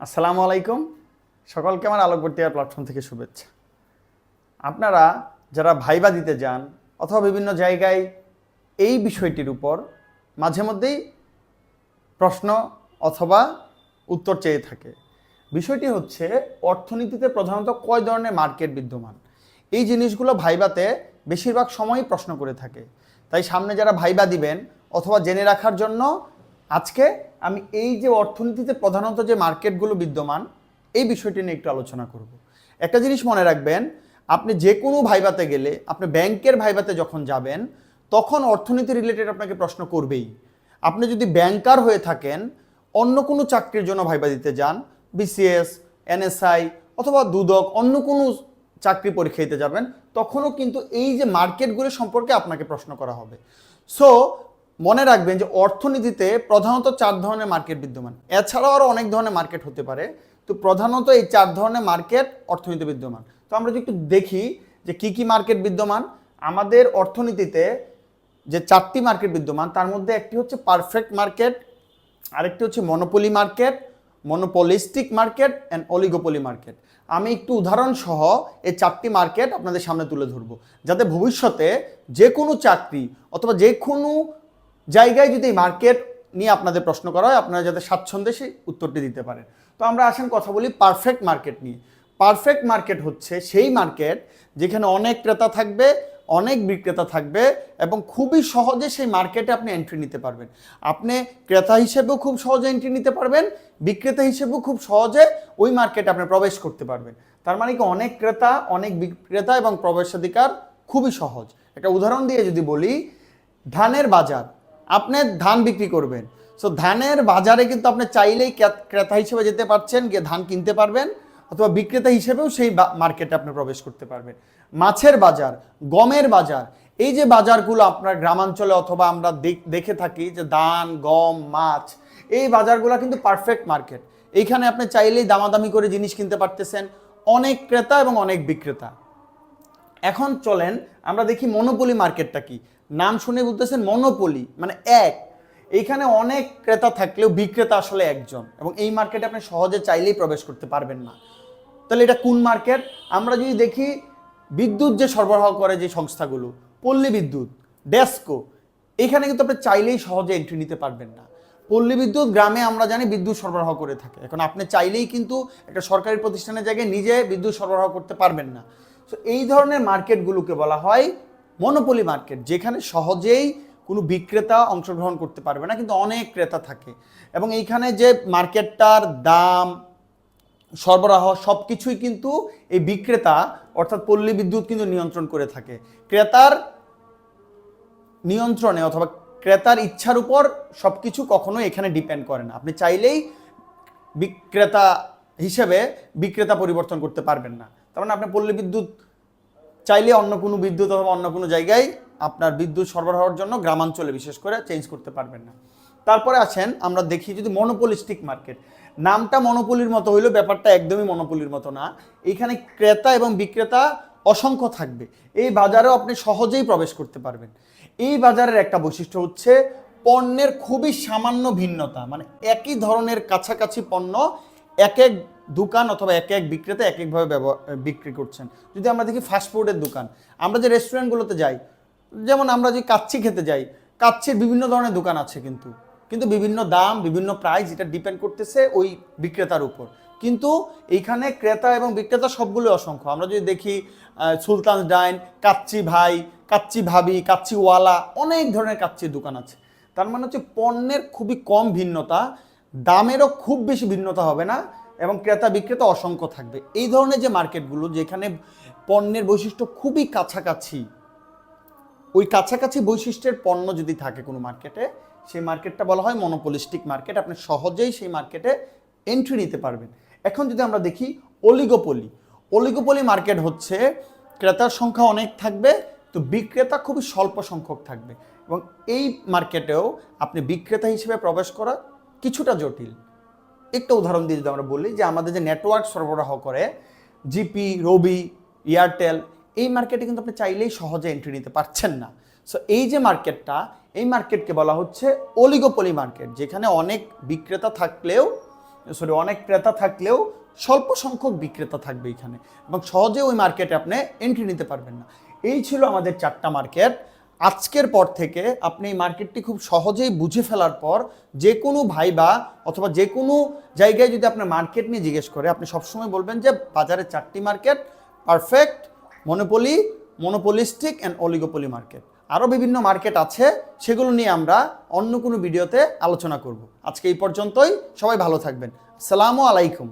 আসসালামু আলাইকুম। সকলকে আমার আলোকবর্তী আর প্ল্যাটফর্ম থেকে শুভেচ্ছা। আপনারা যারা ভাইবা দিতে যান অথবা বিভিন্ন জায়গায় এই বিষয়টির উপর মাঝে মধ্যেই প্রশ্ন অথবা উত্তর চেয়ে থাকে। বিষয়টি হচ্ছে, অর্থনীতিতে প্রধানত কয় ধরনের মার্কেট বিদ্যমান? এই জিনিসগুলো ভাইবাতে বেশিরভাগ সময়ই প্রশ্ন করে থাকে। তাই সামনে যারা ভাইবা দিবেন অথবা জেনে রাখার জন্য আজকে আমি এই যে অর্থনীতিতে প্রধানত যে মার্কেটগুলো বিদ্যমান, এই বিষয়টি নিয়ে একটু আলোচনা করব। একটা জিনিস মনে রাখবেন, আপনি যে কোনো ভাইবাতে গেলে, আপনি ব্যাংকের ভাইবাতে যখন যাবেন, তখন অর্থনীতি রিলেটেড আপনাকে প্রশ্ন করবেই। আপনি যদি ব্যাংকার হয়ে থাকেন, অন্য কোনো চাকরির জন্য ভাইবা দিতে যান বিসিএস এনএসআই অথবা দুদক, অন্য কোনো চাকরি পরীক্ষা দিতে যাবেন, তখনও কিন্তু এই যে মার্কেটগুলো সম্পর্কে আপনাকে প্রশ্ন করা হবে। সো মনে রাখবেন যে অর্থনীতিতে প্রধানত চার ধরনের মার্কেট বিদ্যমান। এছাড়াও আরও অনেক ধরনের মার্কেট হতে পারে। তো প্রধানত এই চার ধরনের মার্কেট অর্থনীতি বিদ্যমান। তো আমরা যদি একটু দেখি যে কি কি মার্কেট বিদ্যমান, আমাদের অর্থনীতিতে যে চারটি মার্কেট বিদ্যমান, তার মধ্যে একটি হচ্ছে পারফেক্ট মার্কেট, আরেকটি হচ্ছে monopoly market, monopolistic market and oligopoly market. আমি একটু উদাহরণ সহ এই চারটি মার্কেট আপনাদের সামনে তুলে ধরবো। যাতে ভবিষ্যতে যে কোনো চাকরি অথবা যে কোনো জায়গায় যদি মার্কেট নিয়ে আপনাদের প্রশ্ন করা হয়, আপনারা যাতে স্বাচ্ছন্দ্যে সেই উত্তরটি দিতে পারেন। তো আমরা আসেন কথা বলি পারফেক্ট মার্কেট নিয়ে। পারফেক্ট মার্কেট হচ্ছে সেই মার্কেট যেখানে অনেক ক্রেতা থাকবে, অনেক বিক্রেতা থাকবে এবং খুবই সহজে সেই মার্কেটে আপনি এন্ট্রি নিতে পারবেন। আপনি ক্রেতা হিসেবেও খুব সহজে এন্ট্রি নিতে পারবেন, বিক্রেতা হিসেবেও খুব সহজে ওই মার্কেটে আপনি প্রবেশ করতে পারবেন। তার মানে কি অনেক ক্রেতা, অনেক বিক্রেতা এবং প্রবেশাধিকার খুবই সহজ। একটা উদাহরণ দিয়ে যদি বলি, ধানের বাজার। আপনি ধান বিক্রি করবেন। সো ধানের বাজারে কিন্তু আপনি চাইলেই ক্রে- ক্রেতা হিসেবে যেতে পারছেন, গিয়ে ধান কিনতে পারবেন, অথবা বিক্রেতা হিসেবেও সেই মার্কেটে আপনি প্রবেশ করতে পারবেন। মাছের বাজার, গমের বাজার, এই যে বাজারগুলো আপনার গ্রামাঞ্চলে অথবা আমরা দেখে থাকি যে ধান, গম, মাছ, এই বাজারগুলো কিন্তু পারফেক্ট মার্কেট এইখানে আপনি চাইলেই দামাদামি করে জিনিস কিনতে পারতেছেন, অনেক ক্রেতা এবং অনেক বিক্রেতা। এখন চলেন, আমরা দেখি মনোপলি মার্কেটটা কি। নাম শুনে বলতেছেন মনোপলি মানে এক। এইখানে অনেক ক্রেতা থাকলেও বিক্রেতা আসলে একজন এবং এই মার্কেটে আপনি সহজে চাইলেই প্রবেশ করতে পারবেন না। তাহলে এটা কোন মার্কেট আমরা যদি দেখি, বিদ্যুৎ যে সরবরাহ করে যে সংস্থাগুলো, পল্লী বিদ্যুৎ ডেস্কো এখানে কিন্তু আপনি চাইলেই সহজে এন্ট্রি নিতে পারবেন না। পল্লী বিদ্যুৎ গ্রামে আমরা জানি বিদ্যুৎ সরবরাহ করে থাকে। এখন আপনি চাইলেই কিন্তু একটা সরকারি প্রতিষ্ঠানের জায়গায় নিজে বিদ্যুৎ সরবরাহ করতে পারবেন না। তো এই ধরনের মার্কেটগুলোকে বলা হয় মনোপলি মার্কেট যেখানে সহজেই কোনো বিক্রেতা অংশগ্রহণ করতে পারবে না, কিন্তু অনেক ক্রেতা থাকে। এবং এইখানে যে মার্কেটটার দাম, সরবরাহ সব কিছুই কিন্তু এই বিক্রেতা, অর্থাৎ পল্লী বিদ্যুৎ কিন্তু নিয়ন্ত্রণ করে থাকে। ক্রেতার নিয়ন্ত্রণে অথবা ক্রেতার ইচ্ছার উপর সব কিছু কখনোই এখানে ডিপেন্ড করে না। আপনি চাইলেই বিক্রেতা হিসেবে বিক্রেতা পরিবর্তন করতে পারবেন না। তার মানে আপনি পল্লী বিদ্যুৎ চাইলে অন্য কোনো বিদ্যুৎ অথবা অন্য কোনো জায়গায় আপনার বিদ্যুৎ সরবরাহের জন্য গ্রামাঞ্চলে বিশেষ করে চেঞ্জ করতে পারবেন না। তারপরে আছেন, আমরা দেখি যদি মনোপলিস্টিক মার্কেট নামটা মনোপলির মতো হইলেও ব্যাপারটা একদমই মনোপলির মতো না। এখানে ক্রেতা এবং বিক্রেতা অসংখ্য থাকবে। এই বাজারেও আপনি সহজেই প্রবেশ করতে পারবেন। এই বাজারের একটা বৈশিষ্ট্য হচ্ছে পণ্যের খুবই সামান্য ভিন্নতা মানে একই ধরনের কাছাকাছি পণ্য এক এক দোকান অথবা এক এক বিক্রেতা এক একভাবে বিক্রি করছেন। যদি আমরা দেখি ফাস্টফুডের দোকান, আমরা যে রেস্টুরেন্টগুলোতে যাই, যেমন আমরা যে কাচ্ছি খেতে যাই কাচ্ছির বিভিন্ন ধরনের দোকান আছে কিন্তু। কিন্তু বিভিন্ন দাম, বিভিন্ন প্রাইস এটা ডিপেন্ড করতেছে ওই বিক্রেতার উপর। কিন্তু এইখানে ক্রেতা এবং বিক্রেতা সবগুলো অসংখ্য। আমরা যদি দেখি সুলতান ডাইন, কাচ্চি ভাই, কাচ্চি ভাবি, কাচ্চি ওয়ালা, অনেক ধরনের কাচ্চির দোকান আছে। তার মানে হচ্ছে পণ্যের খুবই কম ভিন্নতা, দামেরও খুব বেশি ভিন্নতা হবে না। এবং ক্রেতা বিক্রেতা অসংখ্য থাকবে। এই ধরনের যে মার্কেটগুলো, যেখানে পণ্যের বৈশিষ্ট্য খুবই কাছাকাছি, ওই কাছাকাছি বৈশিষ্ট্যের পণ্য যদি থাকে কোনো মার্কেটে, সেই মার্কেটটা বলা হয় মনোপলিস্টিক মার্কেট আপনি সহজেই সেই মার্কেটে এন্ট্রি নিতে পারবেন। এখন যদি আমরা দেখি অলিগোপলি অলিগোপলি মার্কেট হচ্ছে ক্রেতার সংখ্যা অনেক থাকবে, তো বিক্রেতা খুবই স্বল্প সংখ্যক থাকবে। এবং এই মার্কেটেও আপনি বিক্রেতা হিসেবে প্রবেশ করা কিছুটা জটিল। একটা উদাহরণ দিয়ে যদি আমরা বলি যে আমাদের যে নেটওয়ার্ক সরবরাহ করে জিপি রবি এয়ারটেল এই মার্কেটে কিন্তু আপনি চাইলেই সহজে এন্ট্রি নিতে পারছেন না। সো এই যে মার্কেটটা এই মার্কেটকে বলা হচ্ছে অলিগোপলি মার্কেট যেখানে অনেক বিক্রেতা থাকলেও সরি অনেক ক্রেতা থাকলেও স্বল্প সংখ্যক বিক্রেতা থাকবে এখানে এবং সহজে ওই মার্কেটে আপনি এন্ট্রি নিতে পারবেন না। এই ছিল আমাদের চারটা মার্কেট আজকের পর থেকে আপনি এই মার্কেটটি খুব সহজেই বুঝে ফেলার পর যে কোনো ভাই বা অথবা যে কোনো জায়গায় যদি আপনার মার্কেট নিয়ে জিজ্ঞেস করে, আপনি সবসময় বলবেন যে বাজারে চারটি market, perfect, monopoly, monopolistic and oligopoly market আরও বিভিন্ন মার্কেট আছে, সেগুলো নিয়ে আমরা অন্য কোনো ভিডিওতে আলোচনা করব। আজকে এই পর্যন্তই, সবাই ভালো থাকবেন। আসসালামু আলাইকুম।